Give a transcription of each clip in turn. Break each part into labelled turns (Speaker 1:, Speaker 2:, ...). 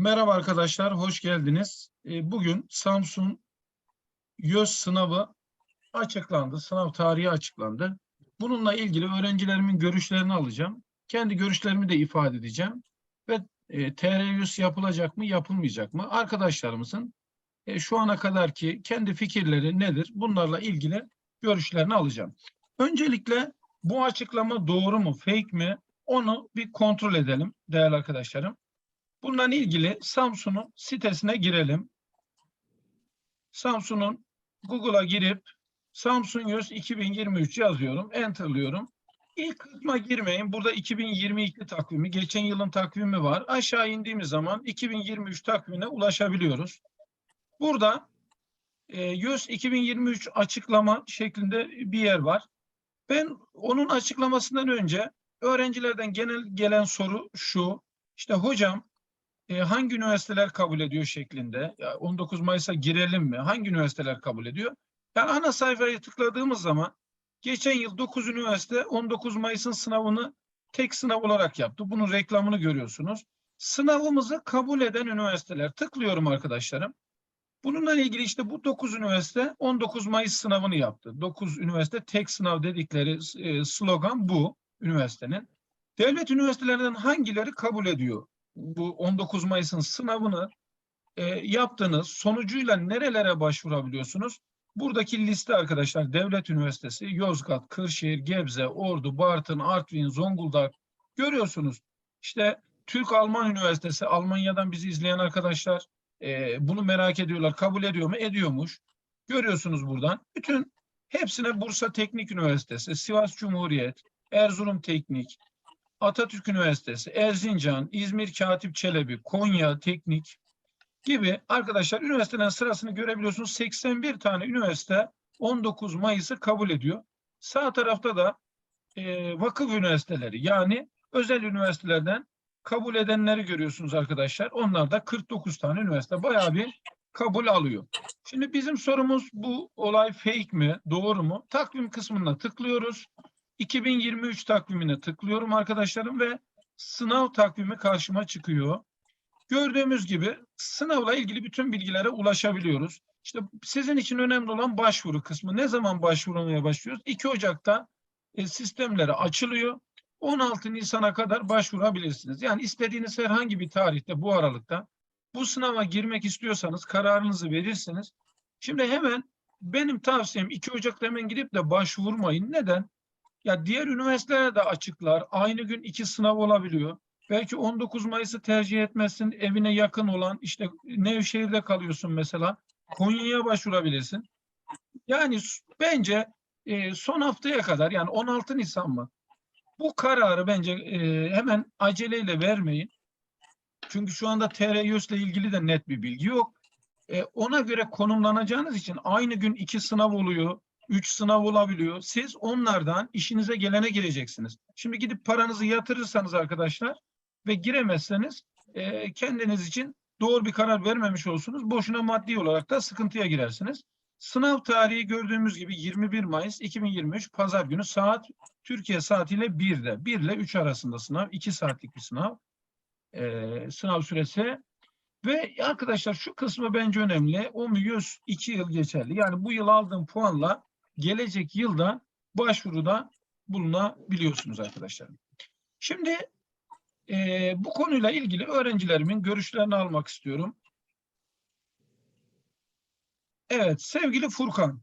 Speaker 1: Merhaba arkadaşlar, hoş geldiniz. E, Bugün Samsun YÖS sınavı açıklandı, sınav tarihi açıklandı. Bununla ilgili öğrencilerimin görüşlerini alacağım. Kendi görüşlerimi de ifade edeceğim. Ve e, TR yapılacak mı, yapılmayacak mı? Arkadaşlarımızın e, şu ana kadarki kendi fikirleri nedir? Bunlarla ilgili görüşlerini alacağım. Öncelikle bu açıklama doğru mu, fake mi? Onu bir kontrol edelim değerli arkadaşlarım. Bununla ilgili Samsun'un sitesine girelim. Samsun'un Google'a girip Samsun YÖS 2023 yazıyorum. Enter'lıyorum. İlk kısma girmeyin. Burada 2022 takvimi, geçen yılın takvimi var. Aşağı indiğimiz zaman 2023 takvimine ulaşabiliyoruz. Burada e, YÖS 2023 açıklama şeklinde bir yer var. Ben onun açıklamasından önce öğrencilerden genel gelen soru şu. İşte hocam e, hangi üniversiteler kabul ediyor şeklinde. Ya 19 Mayıs'a girelim mi? Hangi üniversiteler kabul ediyor? Yani ana sayfaya tıkladığımız zaman geçen yıl 9 üniversite 19 Mayıs'ın sınavını tek sınav olarak yaptı. Bunun reklamını görüyorsunuz. Sınavımızı kabul eden üniversiteler. Tıklıyorum arkadaşlarım. Bununla ilgili işte bu 9 üniversite 19 Mayıs sınavını yaptı. 9 üniversite tek sınav dedikleri e, slogan bu üniversitenin. Devlet üniversitelerinden hangileri kabul ediyor? Bu 19 Mayıs'ın sınavını e, yaptığınız sonucuyla nerelere başvurabiliyorsunuz? Buradaki liste arkadaşlar Devlet Üniversitesi, Yozgat, Kırşehir, Gebze, Ordu, Bartın, Artvin, Zonguldak görüyorsunuz. İşte Türk-Alman Üniversitesi, Almanya'dan bizi izleyen arkadaşlar e, bunu merak ediyorlar. Kabul ediyor mu? Ediyormuş. Görüyorsunuz buradan. Bütün hepsine Bursa Teknik Üniversitesi, Sivas Cumhuriyet, Erzurum Teknik, Atatürk Üniversitesi, Erzincan, İzmir Katip Çelebi, Konya Teknik gibi arkadaşlar üniversitelerin sırasını görebiliyorsunuz. 81 tane üniversite 19 Mayıs'ı kabul ediyor. Sağ tarafta da e, vakıf üniversiteleri yani özel üniversitelerden kabul edenleri görüyorsunuz arkadaşlar. Onlar da 49 tane üniversite bayağı bir kabul alıyor. Şimdi bizim sorumuz bu olay fake mi, doğru mu? Takvim kısmına tıklıyoruz. 2023 takvimine tıklıyorum arkadaşlarım ve sınav takvimi karşıma çıkıyor. Gördüğümüz gibi sınavla ilgili bütün bilgilere ulaşabiliyoruz. İşte sizin için önemli olan başvuru kısmı. Ne zaman başvurmaya başlıyoruz? 2 Ocak'ta e, sistemleri açılıyor. 16 Nisan'a kadar başvurabilirsiniz. Yani istediğiniz herhangi bir tarihte bu aralıkta bu sınava girmek istiyorsanız kararınızı verirsiniz. Şimdi hemen benim tavsiyem 2 Ocak'ta hemen gidip de başvurmayın. Neden? Ya diğer üniversitelere de açıklar. Aynı gün iki sınav olabiliyor. Belki 19 Mayıs'ı tercih etmezsin. Evine yakın olan işte Nevşehir'de kalıyorsun mesela. Konya'ya başvurabilirsin. Yani bence e, son haftaya kadar yani 16 Nisan mı? Bu kararı bence e, hemen aceleyle vermeyin. Çünkü şu anda TR ile ilgili de net bir bilgi yok. E, ona göre konumlanacağınız için aynı gün iki sınav oluyor. 3 sınav olabiliyor. Siz onlardan işinize gelene gireceksiniz. Şimdi gidip paranızı yatırırsanız arkadaşlar ve giremezseniz e, kendiniz için doğru bir karar vermemiş olursunuz. Boşuna maddi olarak da sıkıntıya girersiniz. Sınav tarihi gördüğümüz gibi 21 Mayıs 2023 Pazar günü saat Türkiye saatiyle 1'de. 1 ile 3 arasında sınav. 2 saatlik bir sınav. Ee, sınav süresi. Ve arkadaşlar şu kısmı bence önemli. O 100 2 yıl geçerli. Yani bu yıl aldığım puanla gelecek yılda başvuruda bulunabiliyorsunuz arkadaşlar. Şimdi e, bu konuyla ilgili öğrencilerimin görüşlerini almak istiyorum. Evet sevgili Furkan.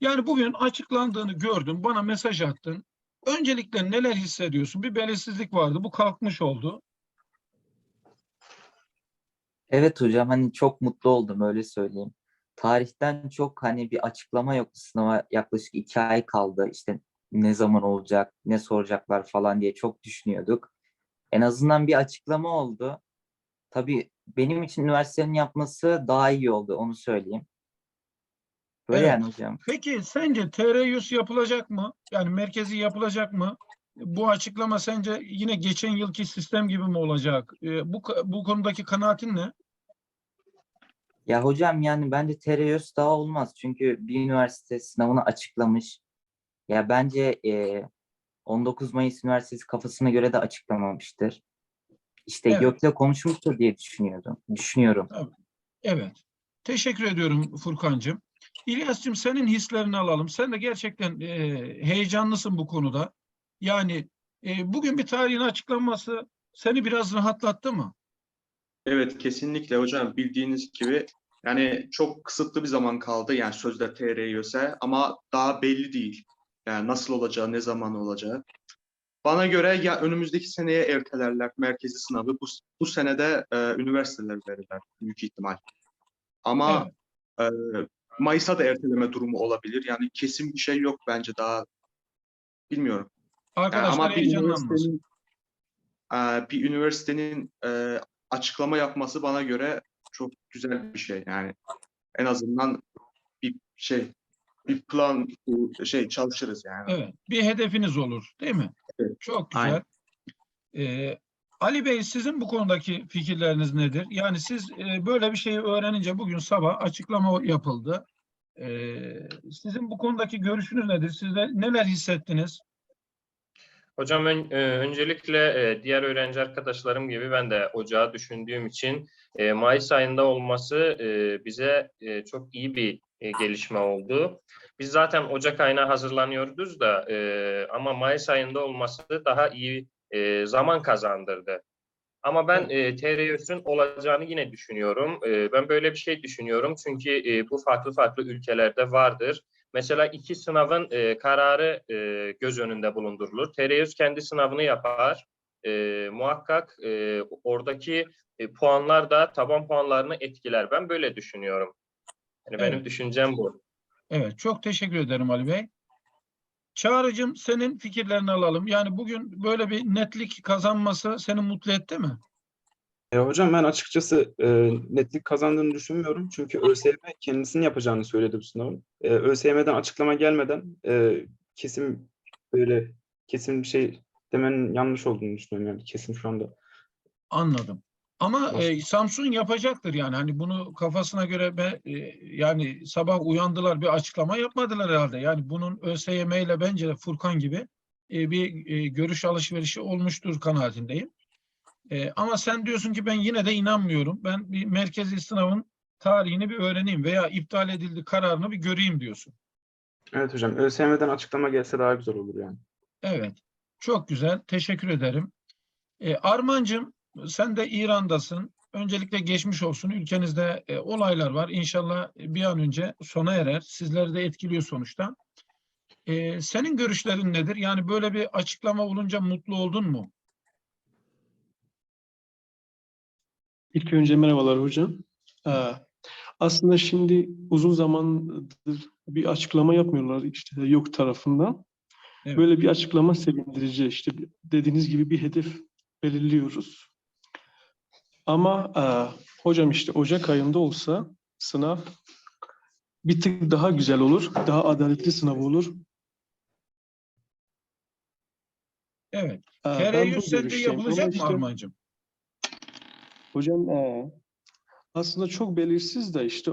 Speaker 1: Yani bugün açıklandığını gördüm. Bana mesaj attın. Öncelikle neler hissediyorsun? Bir belirsizlik vardı. Bu kalkmış oldu.
Speaker 2: Evet hocam hani çok mutlu oldum öyle söyleyeyim. Tarihten çok hani bir açıklama yoktu sınava yaklaşık iki ay kaldı işte ne zaman olacak ne soracaklar falan diye çok düşünüyorduk. En azından bir açıklama oldu. Tabii benim için üniversitenin yapması daha iyi oldu onu söyleyeyim. Böyle
Speaker 1: Evet.
Speaker 2: yani hocam.
Speaker 1: Peki sence TR100 yapılacak mı? Yani merkezi yapılacak mı? Bu açıklama sence yine geçen yılki sistem gibi mi olacak? Ee, bu bu konudaki kanaatin ne?
Speaker 2: Ya hocam yani bence TRYÖS daha olmaz. Çünkü bir üniversite sınavını açıklamış. Ya bence e, 19 Mayıs Üniversitesi kafasına göre de açıklamamıştır. işte
Speaker 1: Evet.
Speaker 2: Gök'le konuşmuştur diye düşünüyordum. Düşünüyorum.
Speaker 1: Evet. Teşekkür ediyorum Furkancığım. İlyas'cığım senin hislerini alalım. Sen de gerçekten e, heyecanlısın bu konuda. Yani e, bugün bir tarihin açıklanması seni biraz rahatlattı mı?
Speaker 3: Evet kesinlikle hocam bildiğiniz gibi yani çok kısıtlı bir zaman kaldı yani sözde TRYÖS'e ama daha belli değil. Yani nasıl olacağı, ne zaman olacağı. Bana göre ya önümüzdeki seneye ertelerler merkezi sınavı. Bu, bu senede e, üniversiteler verirler büyük ihtimal. Ama e, Mayıs'a da erteleme durumu olabilir. Yani kesin bir şey yok bence daha bilmiyorum. Yani
Speaker 1: Arkadaşlar
Speaker 3: ama bir
Speaker 1: heyecanlanmasın.
Speaker 3: üniversitenin, e, bir üniversitenin e, açıklama yapması bana göre çok güzel bir şey. Yani en azından bir şey, bir plan şey çalışırız yani.
Speaker 1: Evet, bir hedefiniz olur, değil mi?
Speaker 3: Evet,
Speaker 1: Çok güzel.
Speaker 3: aynen.
Speaker 1: Ee, Ali Bey, sizin bu konudaki fikirleriniz nedir? Yani siz e, böyle bir şeyi öğrenince bugün sabah açıklama yapıldı. Ee, sizin bu konudaki görüşünüz nedir? Siz de neler hissettiniz?
Speaker 4: Hocam ön- e, öncelikle e, diğer öğrenci arkadaşlarım gibi ben de ocağı düşündüğüm için e, Mayıs ayında olması e, bize e, çok iyi bir e, gelişme oldu. Biz zaten Ocak ayına hazırlanıyoruz da e, ama Mayıs ayında olması daha iyi e, zaman kazandırdı. Ama ben e, TRYÖS'ün olacağını yine düşünüyorum. E, ben böyle bir şey düşünüyorum çünkü e, bu farklı farklı ülkelerde vardır. Mesela iki sınavın e, kararı e, göz önünde bulundurulur. TRYÖS kendi sınavını yapar. E, muhakkak e, oradaki e, puanlar da taban puanlarını etkiler. Ben böyle düşünüyorum. Yani benim
Speaker 1: Evet.
Speaker 4: düşüncem bu.
Speaker 1: Evet, çok teşekkür ederim Ali Bey. Çağrı'cığım senin fikirlerini alalım. Yani bugün böyle bir netlik kazanması seni mutlu etti mi?
Speaker 5: E, hocam ben açıkçası e, netlik kazandığını düşünmüyorum. Çünkü ÖSYM kendisini yapacağını söyledi bu sınavın. E, ÖSYM'den açıklama gelmeden e, kesin böyle kesin bir şey demenin yanlış olduğunu düşünüyorum yani kesin şu anda.
Speaker 1: Anladım. Ama e, Samsung yapacaktır yani hani bunu kafasına göre be, e, yani sabah uyandılar bir açıklama yapmadılar herhalde. Yani bunun ÖSYM ile bence de Furkan gibi e, bir e, görüş alışverişi olmuştur kanaatindeyim. E, ama sen diyorsun ki ben yine de inanmıyorum. Ben bir merkezi sınavın tarihini bir öğreneyim veya iptal edildi kararını bir göreyim diyorsun.
Speaker 5: Evet hocam ÖSYM'den açıklama gelse daha güzel olur yani.
Speaker 1: Evet. Çok güzel. Teşekkür ederim. E, Armancığım sen de İran'dasın. Öncelikle geçmiş olsun. Ülkenizde e, olaylar var. İnşallah bir an önce sona erer. Sizleri de etkiliyor sonuçta. E, senin görüşlerin nedir? Yani böyle bir açıklama olunca mutlu oldun mu?
Speaker 6: İlk önce merhabalar hocam. Ee, aslında şimdi uzun zamandır bir açıklama yapmıyorlar işte yok tarafından.
Speaker 1: Evet.
Speaker 6: Böyle bir açıklama sevindirici. İşte dediğiniz gibi bir hedef belirliyoruz. Ama e, hocam işte Ocak ayında olsa sınav bir tık daha güzel olur. Daha adaletli sınav olur.
Speaker 1: Evet.
Speaker 6: Ee, ben
Speaker 1: TR100
Speaker 6: bu
Speaker 1: sence
Speaker 6: görüşteyim. Ama
Speaker 1: yapılacak mı
Speaker 6: işte-
Speaker 1: Armancığım?
Speaker 6: Hocam eee, aslında çok belirsiz de işte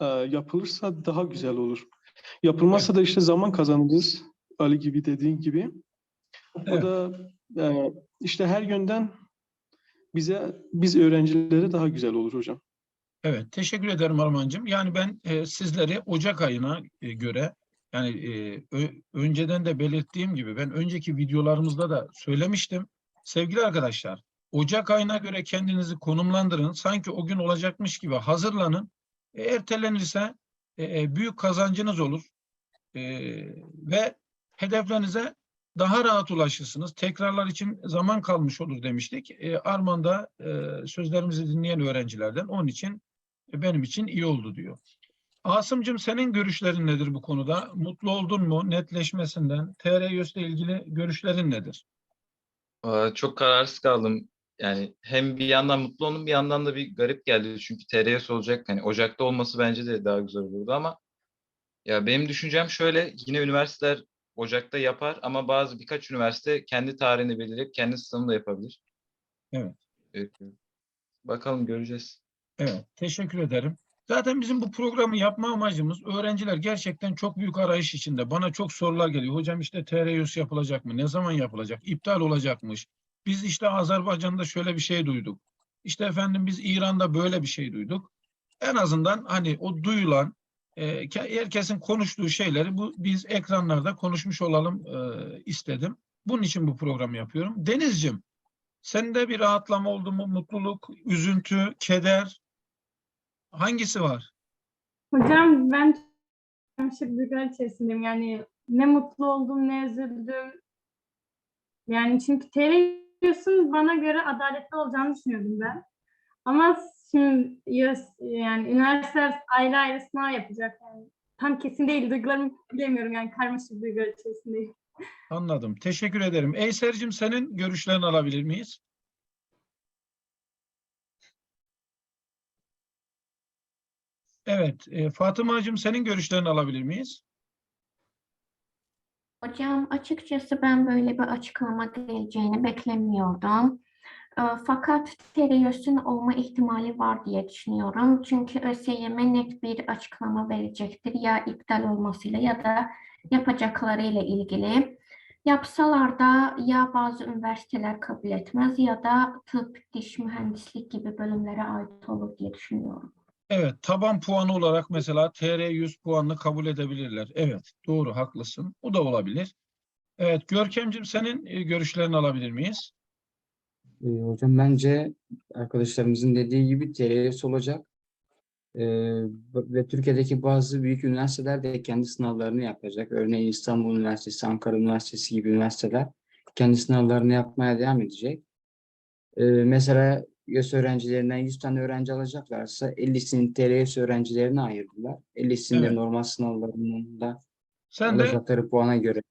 Speaker 6: eee, yapılırsa daha güzel olur. Yapılmazsa da işte zaman kazanırız. Ali gibi dediğin gibi. O
Speaker 1: Evet.
Speaker 6: da eee, işte her yönden bize biz öğrencilere daha güzel olur hocam.
Speaker 1: Evet, teşekkür ederim Armancığım. Yani ben e, sizleri Ocak ayına e, göre yani e, ö- önceden de belirttiğim gibi ben önceki videolarımızda da söylemiştim. Sevgili arkadaşlar, Ocak ayına göre kendinizi konumlandırın. Sanki o gün olacakmış gibi hazırlanın. E, ertelenirse e, e, büyük kazancınız olur. E, ve hedeflerinize daha rahat ulaşırsınız. Tekrarlar için zaman kalmış olur demiştik. E, Arman da e, sözlerimizi dinleyen öğrencilerden. Onun için e, benim için iyi oldu diyor. Asımcığım senin görüşlerin nedir bu konuda? Mutlu oldun mu netleşmesinden? TR ile ilgili görüşlerin nedir?
Speaker 7: Çok kararsız kaldım. Yani hem bir yandan mutlu oldum bir yandan da bir garip geldi. Çünkü TRS olacak. Hani Ocak'ta olması bence de daha güzel olurdu ama ya benim düşüncem şöyle yine üniversiteler Ocak'ta yapar ama bazı birkaç üniversite kendi tarihini belirleyip kendi sınavını da yapabilir.
Speaker 1: Evet.
Speaker 7: Ee, Bakalım göreceğiz.
Speaker 1: Evet, teşekkür ederim. Zaten bizim bu programı yapma amacımız öğrenciler gerçekten çok büyük arayış içinde. Bana çok sorular geliyor. Hocam işte TR yapılacak mı? Ne zaman yapılacak? İptal olacakmış. Biz işte Azerbaycan'da şöyle bir şey duyduk. İşte efendim biz İran'da böyle bir şey duyduk. En azından hani o duyulan e, ke- herkesin konuştuğu şeyleri bu biz ekranlarda konuşmuş olalım e, istedim. Bunun için bu programı yapıyorum. Denizciğim, sende bir rahatlama oldu mu? Mutluluk, üzüntü, keder hangisi var?
Speaker 8: Hocam ben karmaşık duygular içerisindeyim. Yani ne mutlu oldum ne üzüldüm. Yani çünkü TRYUS'un bana göre adaletli olacağını düşünüyordum ben. Ama şimdi yani üniversiteler ayrı ayrı sınav yapacak. Yani tam kesin değil. Duygularımı bilemiyorum. Yani karmaşık duygular içerisindeyim.
Speaker 1: Anladım. Teşekkür ederim. Eyser'cim senin görüşlerini alabilir miyiz? Evet. E, Fatıma'cığım senin görüşlerini alabilir miyiz?
Speaker 9: Hocam açıkçası ben böyle bir açıklama geleceğini beklemiyordum. Ee, Fakat teröristün olma ihtimali var diye düşünüyorum. Çünkü ÖSYM net bir açıklama verecektir ya iptal olmasıyla ya da yapacaklarıyla ilgili. Yapsalar da ya bazı üniversiteler kabul etmez ya da tıp, diş mühendislik gibi bölümlere ait olur diye düşünüyorum.
Speaker 1: Evet. Taban puanı olarak mesela TR 100 puanını kabul edebilirler. Evet. Doğru. Haklısın. Bu da olabilir. Evet. Görkemciğim senin e, görüşlerini alabilir miyiz?
Speaker 10: Ee, hocam bence arkadaşlarımızın dediği gibi TRS olacak. Ee, ve Türkiye'deki bazı büyük üniversiteler de kendi sınavlarını yapacak. Örneğin İstanbul Üniversitesi, Ankara Üniversitesi gibi üniversiteler kendi sınavlarını yapmaya devam edecek. Ee, mesela YÖS öğrencilerinden 100 tane öğrenci alacaklarsa 50'sini TRS öğrencilerine ayırdılar. 50'sini de
Speaker 1: Evet.
Speaker 10: normal sınavlarının da
Speaker 1: Sen de
Speaker 10: alacakları puana göre.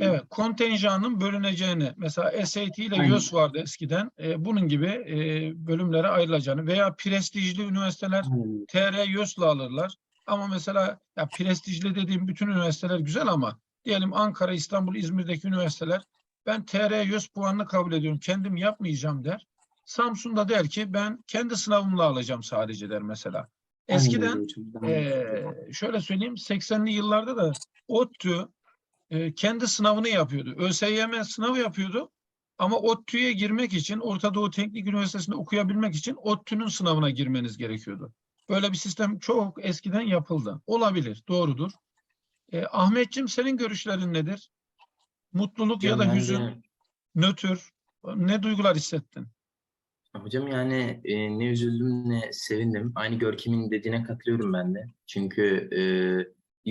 Speaker 1: Evet, kontenjanın bölüneceğini, mesela SAT ile
Speaker 10: Aynen.
Speaker 1: YÖS vardı eskiden, e, bunun gibi e, bölümlere ayrılacağını veya prestijli üniversiteler
Speaker 10: Aynen.
Speaker 1: TR YÖS'le alırlar. Ama mesela ya prestijli dediğim bütün üniversiteler güzel ama diyelim Ankara, İstanbul, İzmir'deki üniversiteler ben TR YÖS puanını kabul ediyorum, kendim yapmayacağım der. Samsun'da der ki ben kendi sınavımla alacağım sadece der mesela. Eskiden
Speaker 10: de katılıyorum.
Speaker 1: şöyle söyleyeyim 80'li yıllarda da ODTÜ e, kendi sınavını yapıyordu. ÖSYM sınavı yapıyordu ama ODTÜ'ye girmek için Orta Doğu Teknik Üniversitesi'nde okuyabilmek için ODTÜ'nün sınavına girmeniz gerekiyordu. Böyle bir sistem çok eskiden yapıldı. Olabilir, doğrudur. E, Ahmetciğim senin görüşlerin nedir? Mutluluk ya
Speaker 11: Hocam
Speaker 1: da hüzün, nötr, ne duygular hissettin?
Speaker 11: Hocam yani e, ne üzüldüm ne sevindim. Aynı Görkem'in dediğine katılıyorum ben de. Çünkü e,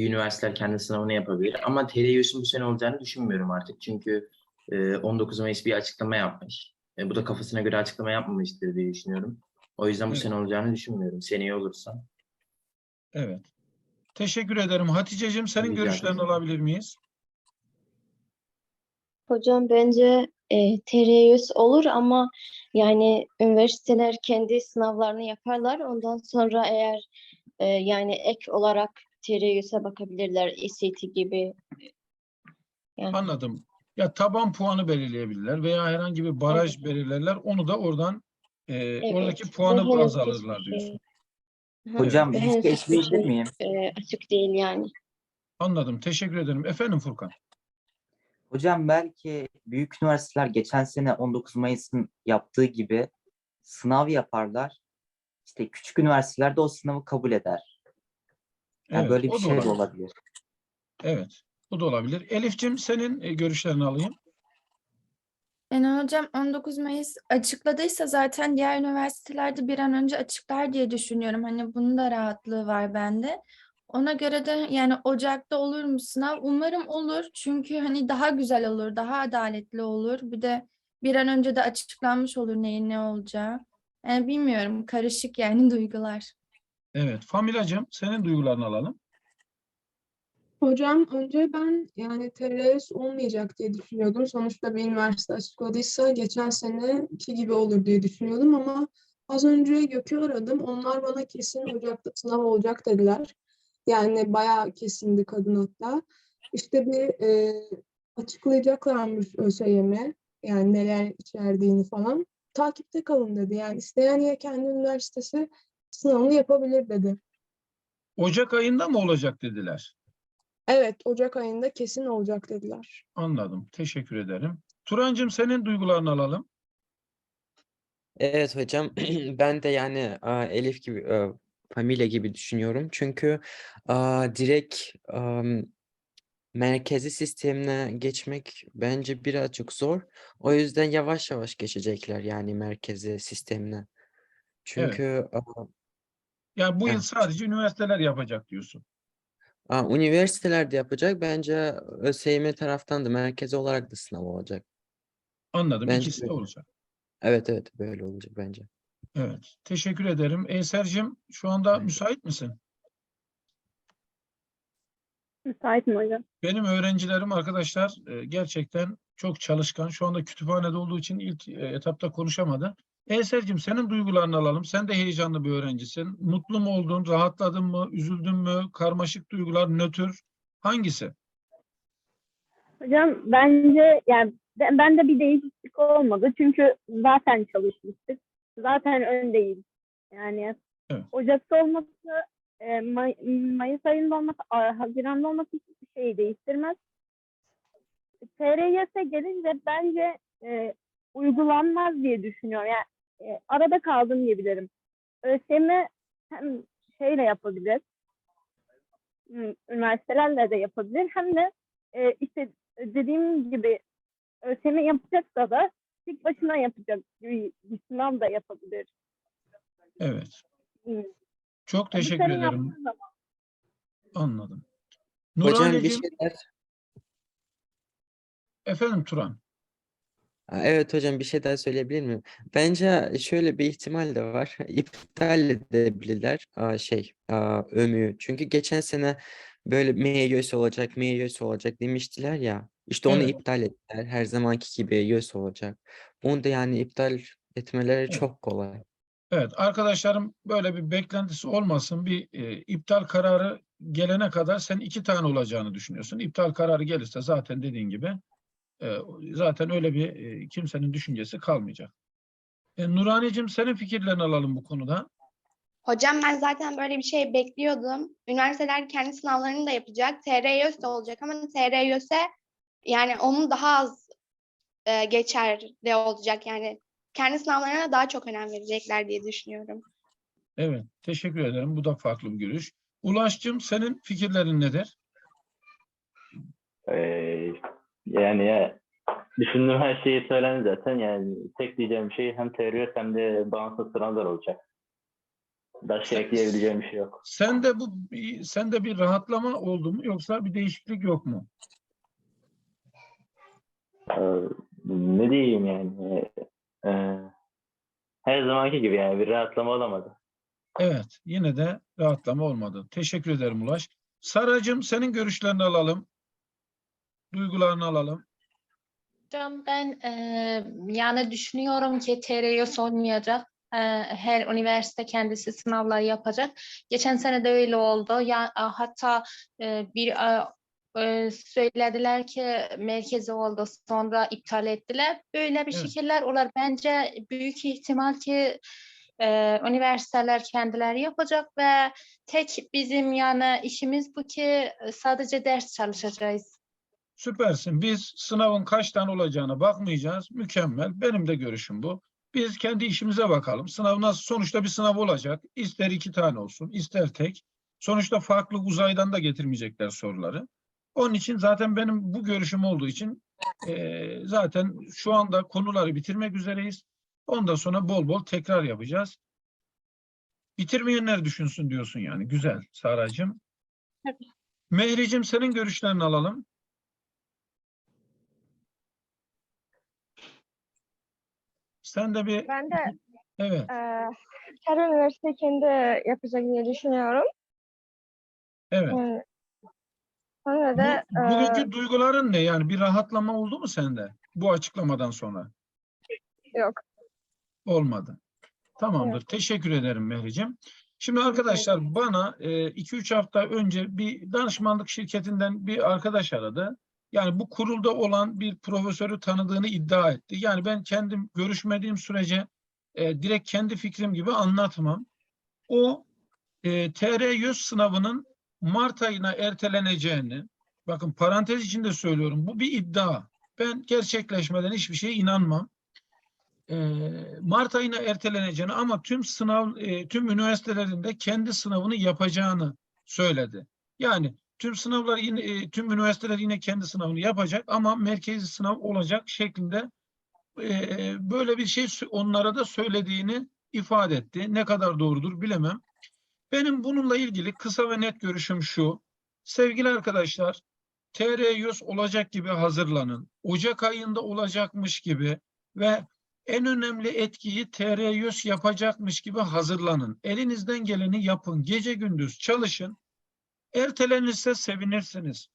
Speaker 11: üniversiteler kendi sınavını yapabilir. Ama TRYUS'un bu sene olacağını düşünmüyorum artık. Çünkü e, 19 Mayıs bir açıklama yapmış. E, bu da kafasına göre açıklama yapmamıştır diye düşünüyorum. O yüzden bu
Speaker 1: Evet.
Speaker 11: sene olacağını düşünmüyorum. Seneye olursa.
Speaker 1: Evet. Teşekkür ederim. Hatice'cim senin
Speaker 11: Rica
Speaker 1: görüşlerini
Speaker 11: ederim.
Speaker 1: alabilir miyiz?
Speaker 12: Hocam bence e, TRYUS olur ama yani üniversiteler kendi sınavlarını yaparlar. Ondan sonra eğer e, yani ek olarak TRYUS'a bakabilirler. SAT gibi. Yani
Speaker 1: Anladım. Ya taban puanı belirleyebilirler veya herhangi bir baraj
Speaker 12: Evet.
Speaker 1: belirlerler. Onu da oradan e,
Speaker 12: evet.
Speaker 1: oradaki puanı baz alırlar diyorsun.
Speaker 2: Hocam
Speaker 12: hiçbir
Speaker 2: ekleyebilir
Speaker 12: şey,
Speaker 2: miyim?
Speaker 12: e, açık değil yani.
Speaker 1: Anladım. Teşekkür ederim. Efendim Furkan.
Speaker 2: Hocam belki büyük üniversiteler geçen sene 19 Mayıs'ın yaptığı gibi sınav yaparlar. İşte küçük üniversiteler de o sınavı kabul eder. Yani
Speaker 1: Evet,
Speaker 2: böyle bir şey de
Speaker 1: olabilir.
Speaker 2: olabilir.
Speaker 1: Evet. Bu da olabilir. Elif'cim senin e, görüşlerini alayım.
Speaker 13: Yani hocam 19 Mayıs açıkladıysa zaten diğer üniversitelerde bir an önce açıklar diye düşünüyorum. Hani bunun da rahatlığı var bende. Ona göre de yani Ocak'ta olur mu sınav? Umarım olur. Çünkü hani daha güzel olur, daha adaletli olur. Bir de bir an önce de açıklanmış olur neyin ne olacağı. Yani bilmiyorum, karışık yani duygular.
Speaker 1: Evet. Familacığım senin duygularını alalım.
Speaker 14: Hocam önce ben yani TRS olmayacak diye düşünüyordum. Sonuçta bir üniversite açıkladıysa geçen seneki gibi olur diye düşünüyordum ama az önce Gök'ü aradım. Onlar bana kesin Ocak'ta sınav olacak dediler. Yani bayağı kesindi kadın hatta. İşte bir e, açıklayacaklarmış ÖSYM. Yani neler içerdiğini falan. Takipte kalın dedi. Yani isteyen ya kendi üniversitesi sınavını yapabilir dedi.
Speaker 1: Ocak ayında mı olacak dediler.
Speaker 14: Evet, Ocak ayında kesin olacak dediler.
Speaker 1: Anladım. Teşekkür ederim. Turancığım senin duygularını alalım.
Speaker 15: Evet hocam ben de yani Elif gibi familya gibi düşünüyorum. Çünkü a, direkt am, merkezi sistemine geçmek bence birazcık zor. O yüzden yavaş yavaş geçecekler yani merkezi sistemine. Çünkü a,
Speaker 1: Yani bu yıl
Speaker 15: Evet.
Speaker 1: sadece üniversiteler yapacak diyorsun.
Speaker 15: a, üniversitelerde yapacak bence ÖSYM taraftan da merkezi olarak da sınav olacak.
Speaker 1: Anladım.
Speaker 15: Bence
Speaker 1: İkisi de
Speaker 15: böyle.
Speaker 1: olacak.
Speaker 15: Evet evet böyle olacak bence.
Speaker 1: Evet. Teşekkür ederim. Eser'cim şu anda müsait misin?
Speaker 16: Müsaitim hocam.
Speaker 1: Benim öğrencilerim arkadaşlar e, gerçekten çok çalışkan. Şu anda kütüphanede olduğu için ilk e, etapta konuşamadı. Eser'cim senin duygularını alalım. Sen de heyecanlı bir öğrencisin. Mutlu mu oldun? Rahatladın mı? Üzüldün mü? Karmaşık duygular nötr. Hangisi?
Speaker 16: Hocam bence yani ben, bende bir değişiklik olmadı. Çünkü zaten çalışmıştık. Zaten öndeyiz. Yani
Speaker 1: Evet.
Speaker 16: Ocak'ta olması, e, May- Mayıs ayında olması, Haziran'da olması hiçbir şeyi değiştirmez. TRYS gelince bence e, uygulanmaz diye düşünüyorum. Yani e, arada kaldım diyebilirim. ÖSYM hem şeyle yapabilir, üniversitelerle de yapabilir hem de e, işte dediğim gibi ÖSYM yapacaksa da tek başına yapacak bir, bir sınav da yapabilir.
Speaker 1: Evet.
Speaker 16: Hmm.
Speaker 1: Çok teşekkür ederim. Anladım.
Speaker 15: Hocam bir
Speaker 1: Nuraneciğim,
Speaker 15: şeyler
Speaker 1: efendim Turan.
Speaker 15: Ha, Evet hocam bir şey daha söyleyebilir miyim? Bence şöyle bir ihtimal de var. İptal edebilirler aa, şey aa, ÖMÜ'yü. Çünkü geçen sene böyle MYÖS olacak, MYÖS olacak demiştiler ya. İşte onu
Speaker 1: Evet.
Speaker 15: iptal ettiler. Her zamanki gibi YÖS olacak. Bunu da yani iptal etmeleri
Speaker 1: Evet.
Speaker 15: çok kolay.
Speaker 1: Evet, arkadaşlarım böyle bir beklentisi olmasın. Bir e, iptal kararı gelene kadar sen iki tane olacağını düşünüyorsun. İptal kararı gelirse zaten dediğin gibi e, zaten öyle bir e, kimsenin düşüncesi kalmayacak. E, Nuraneciğim senin fikirlerini alalım bu konuda.
Speaker 17: Hocam ben zaten böyle bir şey bekliyordum. Üniversiteler kendi sınavlarını da yapacak. TRYÖS de olacak ama TRYÖS'e yani onun daha az e, geçerli olacak. Yani kendi sınavlarına daha çok önem verecekler diye düşünüyorum.
Speaker 1: Evet, teşekkür ederim. Bu da farklı bir görüş. Ulaş'cığım senin fikirlerin nedir?
Speaker 18: Ee, yani ya, düşündüğüm her şeyi söylendi zaten. Yani tek diyeceğim şey hem teori hem de bağımsız sınavlar olacak. Başka ekleyebileceğim bir şey yok.
Speaker 1: Sen de bu sende bir rahatlama oldu mu yoksa bir değişiklik yok mu?
Speaker 18: Ee, ne diyeyim yani? Ee, her zamanki gibi yani bir rahatlama olamadı.
Speaker 1: Evet, yine de rahatlama olmadı. Teşekkür ederim Ulaş. Saracığım senin görüşlerini alalım. Duygularını alalım.
Speaker 19: Hocam ben eee, yani düşünüyorum ki TRYOS olmayacak. Eee, her üniversite kendisi sınavlar yapacak. Geçen sene de öyle oldu. Ya hatta eee, bir eee, söylediler ki merkezi oldu sonra iptal ettiler. Böyle bir
Speaker 1: Evet.
Speaker 19: şekiller olur. Bence büyük ihtimal ki eee, üniversiteler kendileri yapacak ve tek bizim yani işimiz bu ki sadece ders çalışacağız.
Speaker 1: Süpersin. Biz sınavın kaç tane olacağına bakmayacağız. Mükemmel. Benim de görüşüm bu. Biz kendi işimize bakalım. Sınav nasıl? Sonuçta bir sınav olacak. İster iki tane olsun, ister tek. Sonuçta farklı uzaydan da getirmeyecekler soruları. Onun için zaten benim bu görüşüm olduğu için eee, zaten şu anda konuları bitirmek üzereyiz. Ondan sonra bol bol tekrar yapacağız. Bitirmeyenler düşünsün diyorsun yani. Güzel Saracığım.
Speaker 19: Tabii.
Speaker 1: Mehricim senin görüşlerini alalım. Sen de bir
Speaker 20: Ben de
Speaker 1: evet,
Speaker 20: eee her üniversite kendi yapacak diye düşünüyorum.
Speaker 1: evet.
Speaker 20: Yani sonra
Speaker 1: Bu,
Speaker 20: da eee,
Speaker 1: bugünkü duyguların ne? Yani bir rahatlama oldu mu sende bu açıklamadan sonra?
Speaker 20: yok.
Speaker 1: Olmadı. Tamamdır. Teşekkür ederim Mehricim. Şimdi arkadaşlar bana 2-3 hafta önce bir danışmanlık şirketinden bir arkadaş aradı. Yani bu kurulda olan bir profesörü tanıdığını iddia etti. Yani ben kendim görüşmediğim sürece e, direkt kendi fikrim gibi anlatmam. O e, TR100 sınavının Mart ayına erteleneceğini, bakın parantez içinde söylüyorum bu bir iddia. Ben gerçekleşmeden hiçbir şeye inanmam. e, Mart ayına erteleneceğini ama tüm sınav e, tüm üniversitelerinde kendi sınavını yapacağını söyledi. Yani tüm sınavlar yine e, tüm üniversiteler yine kendi sınavını yapacak ama merkezi sınav olacak şeklinde e, böyle bir şey onlara da söylediğini ifade etti. Ne kadar doğrudur bilemem. Benim bununla ilgili kısa ve net görüşüm şu. Sevgili arkadaşlar, TR100 olacak gibi hazırlanın. Ocak ayında olacakmış gibi ve en önemli etkiyi TR100 yapacakmış gibi hazırlanın. Elinizden geleni yapın. Gece gündüz çalışın. Ertelenirse sevinirsiniz.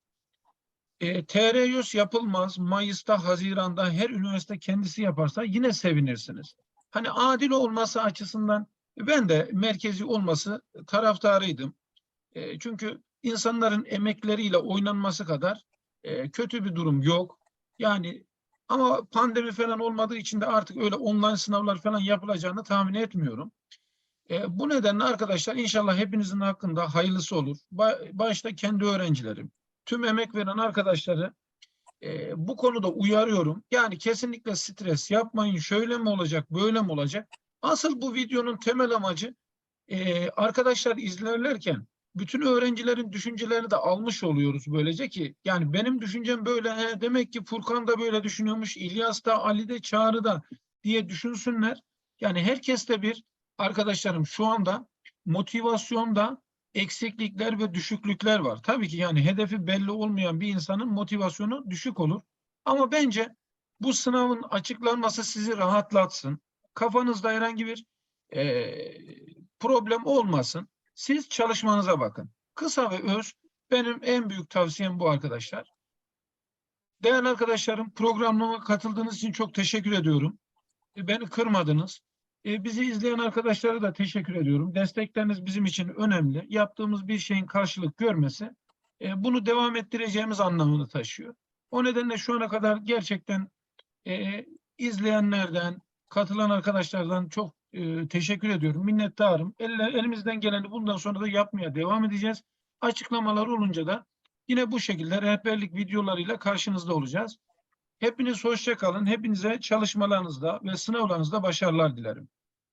Speaker 1: E, TR100 yapılmaz. Mayıs'ta, Haziran'da her üniversite kendisi yaparsa yine sevinirsiniz. Hani adil olması açısından ben de merkezi olması taraftarıydım. E, çünkü insanların emekleriyle oynanması kadar e, kötü bir durum yok. Yani ama pandemi falan olmadığı için de artık öyle online sınavlar falan yapılacağını tahmin etmiyorum. E, bu nedenle arkadaşlar inşallah hepinizin hakkında hayırlısı olur. Ba- başta kendi öğrencilerim, tüm emek veren arkadaşları e, bu konuda uyarıyorum. Yani kesinlikle stres yapmayın. Şöyle mi olacak, böyle mi olacak? Asıl bu videonun temel amacı e, arkadaşlar izlerlerken bütün öğrencilerin düşüncelerini de almış oluyoruz böylece ki yani benim düşüncem böyle he, demek ki Furkan da böyle düşünüyormuş İlyas da Ali de Çağrı da diye düşünsünler. Yani herkeste bir arkadaşlarım şu anda motivasyonda eksiklikler ve düşüklükler var. Tabii ki yani hedefi belli olmayan bir insanın motivasyonu düşük olur. Ama bence bu sınavın açıklanması sizi rahatlatsın. Kafanızda herhangi bir eee, problem olmasın. Siz çalışmanıza bakın. Kısa ve öz benim en büyük tavsiyem bu arkadaşlar. Değerli arkadaşlarım programıma katıldığınız için çok teşekkür ediyorum. E, Beni kırmadınız. E, Bizi izleyen arkadaşlara da teşekkür ediyorum. Destekleriniz bizim için önemli. Yaptığımız bir şeyin karşılık görmesi e, bunu devam ettireceğimiz anlamını taşıyor. O nedenle şu ana kadar gerçekten e, izleyenlerden, katılan arkadaşlardan çok e, teşekkür ediyorum. Minnettarım. Elle, elimizden geleni bundan sonra da yapmaya devam edeceğiz. Açıklamalar olunca da yine bu şekilde rehberlik videolarıyla karşınızda olacağız. Hepiniz hoşça kalın. Hepinize çalışmalarınızda ve sınavlarınızda başarılar dilerim.